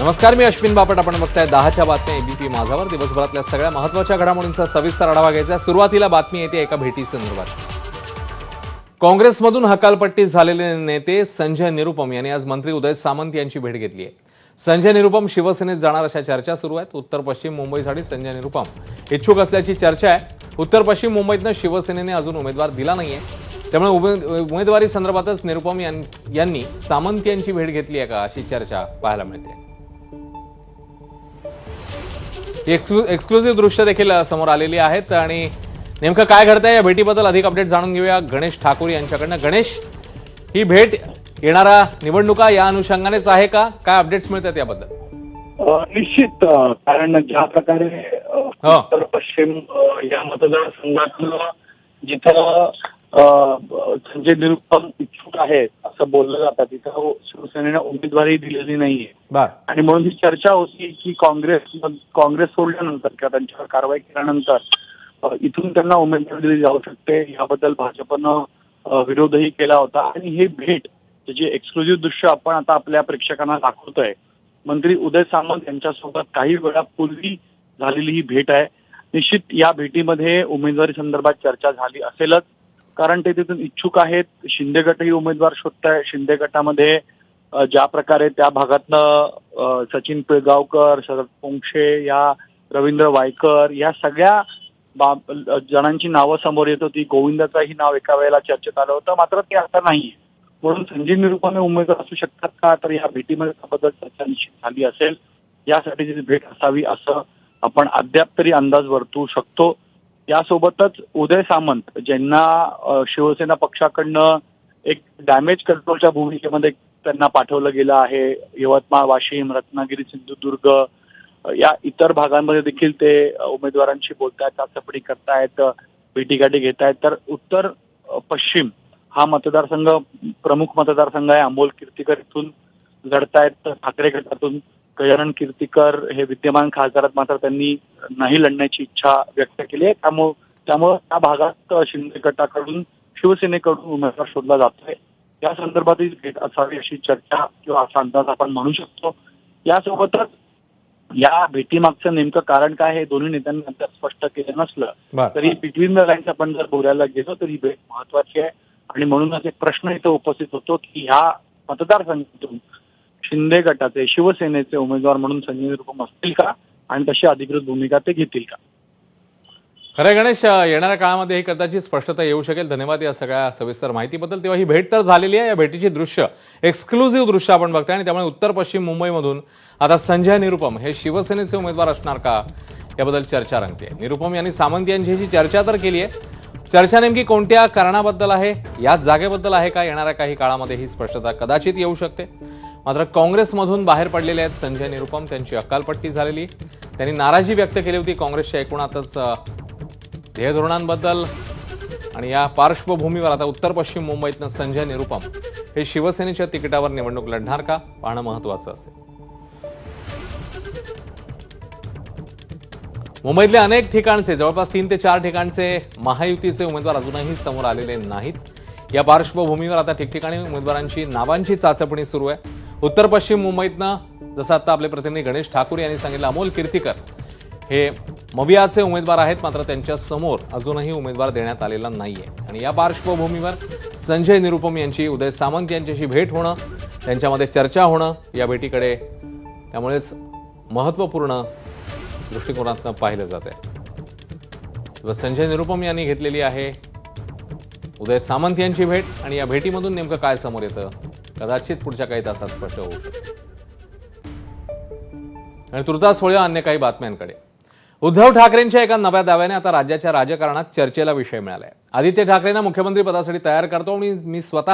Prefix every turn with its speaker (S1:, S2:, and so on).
S1: नमस्कार मी अश्विन बापट. आपण बघताय दहाच्या बातम्या एबीपी माझावर. दिवसभरातल्या सगळ्या महत्त्वाच्या घडामोडींचा सविस्तर आढावा घ्यायचा. सुरुवातीला बातमी येते एका भेटीसंदर्भात काँग्रेसमधून हकालपट्टी झालेले नेते संजय निरुपम यांनी आज मंत्री उदय सामंत यांची भेट घेतली आहे. संजय निरुपम शिवसेनेत जाणार अशा चर्चा सुरू आहेत. उत्तर पश्चिम मुंबईसाठी संजय निरुपम इच्छुक असल्याची चर्चा आहे. उत्तर पश्चिम मुंबईतनं शिवसेनेने अजून उमेदवार दिला नाहीये. त्यामुळे उमे- उमेदवारी संदर्भातच निरुपम यांनी सामंत यांची भेट घेतली आहे का अशी चर्चा पाहायला मिळते. एक्सक्लुझिव्ह दृश्य देखील समोर आलेली आहेत आणि नेमकं काय घडतंय या भेटीबद्दल अधिक अपडेट जाणून घेऊया गणेश ठाकूर यांच्याकडनं. गणेश ही भेट येणारा निवडणुका या अनुषंगानेच आहे का? काय अपडेट्स मिळतात याबद्दल?
S2: निश्चित कारण ज्या प्रकारे
S1: हा.
S2: उत्तर पश्चिम या मतदारसंघातलं जिथं संजय निरुपम इच्छुक आहेत असं बोललं जातं. तिथं शिवसेनेनं उमेदवारी दिलेली नाहीये. आणि म्हणून ही चर्चा होती की काँग्रेस काँग्रेस सोडल्यानंतर किंवा त्यांच्यावर कारवाई केल्यानंतर इथून त्यांना उमेदवारी दिली जाऊ शकते. याबद्दल भाजपनं विरोधही केला होता. आणि हे भेट जे एक्सक्लुझिव्ह दृश्य आपण आता आपल्या प्रेक्षकांना दाखवतोय मंत्री उदय सामंत यांच्यासोबत काही वेळापूर्वी झालेली ही भेट आहे. निश्चित या भेटीमध्ये उमेदवारी संदर्भात चर्चा झाली असेलच. कारण ते तिथून इच्छुक आहेत. शिंदे गटही उमेदवार शोधताय. शिंदे गटामध्ये ज्या प्रकारे त्या भागातनं सचिन पिळगावकर शरद पोंक्षे या रवींद्र वायकर या सगळ्या जणांची नावं समोर येत होती. गोविंदाचंही नाव एका वेळेला चर्चेत आलं होतं. मात्र ते आता नाहीये. म्हणून संजीव निरुपमे उमेदवार असू शकतात का? तर या भेटीमध्ये त्याबद्दल चर्चा निश्चित झाली असेल. यासाठीची भेट असावी असं आपण अद्याप तरी अंदाज वर्तवू शकतो. यासोबतच उदय सामंत ज्यांना शिवसेना पक्षाकडनं एक डॅमेज कंट्रोलच्या भूमिकेमध्ये त्यांना पाठवलं गेलं आहे. यवतमाळ वाशिम रत्नागिरी सिंधुदुर्ग या इतर भागांमध्ये देखील ते उमेदवारांशी बोलतायत चाचपणी करतायत भेटीगाठी घेत आहेत तर उत्तर पश्चिम हा मतदारसंघ प्रमुख मतदारसंघ आहे. अमोल कीर्तीकर इथून लढतायत ठाकरे गटातून गजानन कीर्तीकर हे विद्यमान खासदारात मात्र त्यांनी नाही लढण्याची इच्छा व्यक्त केली आहे. त्यामुळं त्यामुळं त्या भागात शिंदे गटाकडून शिवसेनेकडून उमेदवार शोधला जातोय. या संदर्भातील भेट असावी अशी चर्चा किंवा असा अंदाज आपण म्हणू शकतो. यासोबतच या भेटीमागचं नेमकं कारण काय हे दोन्ही नेत्यांनी अद्याप स्पष्ट केलं नसलं. तरी बिटवीन द लाईन्स आपण जर बोलायला गेलो तर ही भेट महत्वाची आहे. आणि म्हणूनच एक प्रश्न इथं उपस्थित होतो की ह्या मतदारसंघातून शिंदे गटाचे शिवसेनेचे उमेदवार म्हणून संजय निरुपम असतील का? आणि तशी अधिकृत भूमिका ते घेतील का?
S1: खरं गणेश येणाऱ्या काळामध्ये ही कदाचित स्पष्टता येऊ शकेल. धन्यवाद या सगळ्या सविस्तर माहितीबद्दल. तेव्हा ही भेट तर झालेली आहे. या भेटीची दृश्य एक्सक्लुझिव्ह दृश्य आपण बघतोय. आणि त्यामुळे उत्तर पश्चिम मुंबईमधून आता संजय निरुपम हे शिवसेनेचे उमेदवार असणार का? याबद्दल चर्चा रंगते. निरुपम यांनी सामंत यांच्याशी चर्चा तर केली आहे. चर्चा नेमकी कोणत्या कारणाबद्दल आहे? याच जागेबद्दल आहे का? येणाऱ्या काही काळामध्ये ही स्पष्टता कदाचित येऊ शकते. मात्र काँग्रेसमधून बाहेर पडलेले आहेत संजय निरुपम त्यांची अकालपट्टी झालेली. त्यांनी नाराजी व्यक्त केली होती काँग्रेसच्या एकूणातच ध्येयधोरणांबद्दल ध्येय धोरणांबद्दल. आणि या पार्श्वभूमीवर आता उत्तर पश्चिम मुंबईतनं संजय निरुपम हे शिवसेनेच्या तिकिटावर निवडणूक लढणार का? पाहणं महत्वाचं असेल. मुंबईतले अनेक ठिकाणचे जवळपास तीन ते चार ठिकाणचे महायुतीचे उमेदवार अजूनही समोर आलेले नाहीत. या पार्श्वभूमीवर आता ठिकठिकाणी उमेदवारांची नावांची चाचपणी सुरू आहे. उत्तर पश्चिम मुंबईतनं जसं आता आपले प्रतिनिधी गणेश ठाकूर यांनी सांगितलं अमोल कीर्तीकर हे मवियाचे उमेदवार आहेत मात्र त्यांच्यासमोर अजूनही उमेदवार देण्यात आलेला नाहीये. आणि या पार्श्वभूमीवर संजय निरुपम यांची उदय सामंत यांच्याशी भेट होणं त्यांच्यामध्ये चर्चा होणं या भेटीकडे त्यामुळेच महत्त्वपूर्ण दृष्टिकोनातनं पाहिलं जात आहे संजय निरुपम यांनी घेतलेली आहे उदय सामंत यांची भेट आणि या भेटीमधून नेमकं काय समोर येतं? कदाचित पुढच्या काही तासात स्पष्ट होऊ आणि तुर्तास वळूया अन्य काही बातम्यांकडे. उद्धव ठाकरेंच्या एका नव्या दाव्याने आता राज्याच्या राजकारणात चर्चेला विषय मिळालाय. आदित्य ठाकरेंना मुख्यमंत्री पदासाठी तयार करतो आणि मी स्वतः